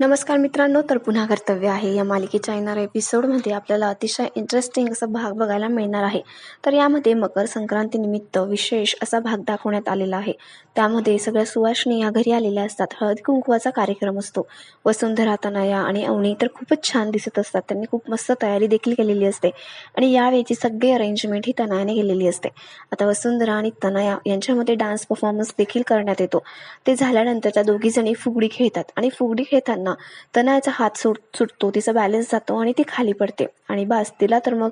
नमस्कार मित्रांनो तर पुन्हा कर्तव्य आहे. या मालिकेच्या येणाऱ्या एपिसोडमध्ये आपल्याला अतिशय इंटरेस्टिंग असा भाग बघायला मिळणार आहे. तर यामध्ये मकर संक्रांतीनिमित्त विशेष असा भाग दाखवण्यात आलेला आहे. त्यामध्ये सगळ्या सुवासिनी या घरी आलेल्या असतात. हळद कुंकवाचा कार्यक्रम असतो. वसुंधरा तनया आणि अवनी तर खूपच छान दिसत असतात. त्यांनी खूप मस्त तयारी देखील केलेली असते. आणि यावेळची सगळी अरेंजमेंट ही तनयाने केलेली असते. आता वसुंधरा आणि तनया यांच्यामध्ये डान्स परफॉर्मन्स देखील करण्यात येतो. ते झाल्यानंतर त्या दोघीजणी फुगडी खेळतात. आणि फुगडी खेळताना ना. तनयाचा हात सुट सुटतो. तिचा बॅलन्स जातो आणि ती खाली पडते. आणि बस तिला तर मग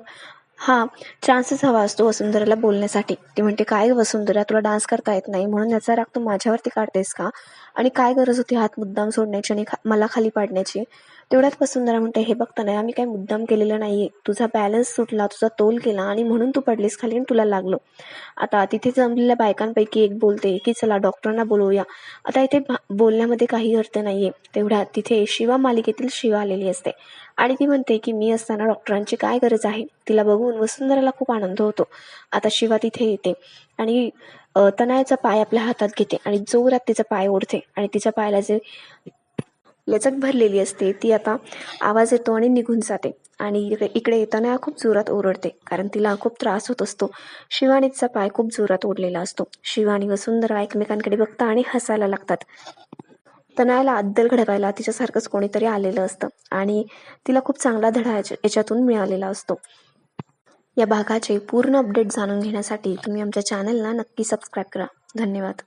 हा चान्सेस हवा असतो वसुंधराला बोलण्यासाठी. ती म्हणते काय वसुंधरा तुला डान्स करता येत नाही? म्हणून याचा राग तू माझ्यावरती काढतेस का? आणि काय गरज होती हात मुद्दाम सोडण्याची आणि खा मला खाली पाडण्याची? तेवढ्यात वसुंधरा म्हणते हे बघता नाही मी काही मुद्दाम केलेलं नाहीये. तुझा बॅलन्स सुटला तुझा तोल केला आणि म्हणून तू पडलीस खाली आणि तुला लागलो. आता तिथे जमलेल्या बायकांपैकी एक बोलते की चला डॉक्टरांना बोलवूया. आता इथे भा- बोलण्यामध्ये काही अर्थ नाहीये. तेवढ्यात तिथे शिवा मालिकेतील शिवा आलेली असते. आणि ती म्हणते की मी असताना डॉक्टरांची काय गरज आहे? तिला बघून वसुंधराला खूप आनंद होतो. आता शिवा तिथे येते आणि अ, तनयाचा पाय आपल्या हातात घेते आणि जोरात तिचा पाय ओढते आणि तिच्या पायाला जे लचक भरलेली असते ती आता आवाज येतो आणि निघून जाते. आणि इकडे इकडे येताना खूप जोरात ओरडते कारण तिला खूप त्रास होत असतो. शिवानीचा तिचा पाय खूप जोरात ओढलेला असतो. शिवा आणि वसुंधरा एकमेकांकडे बघता आणि हसायला लागतात. तनयाला अद्दल घडवायला तिच्यासारखंच कोणीतरी आलेलं असतं आणि तिला खूप चांगला धडा याच्यातून मिळालेला असतो. या भागाचे पूर्ण अपडेट जाणून घेण्यासाठी तुम्ही आमच्या चॅनलला नक्की सबस्क्राईब करा. धन्यवाद.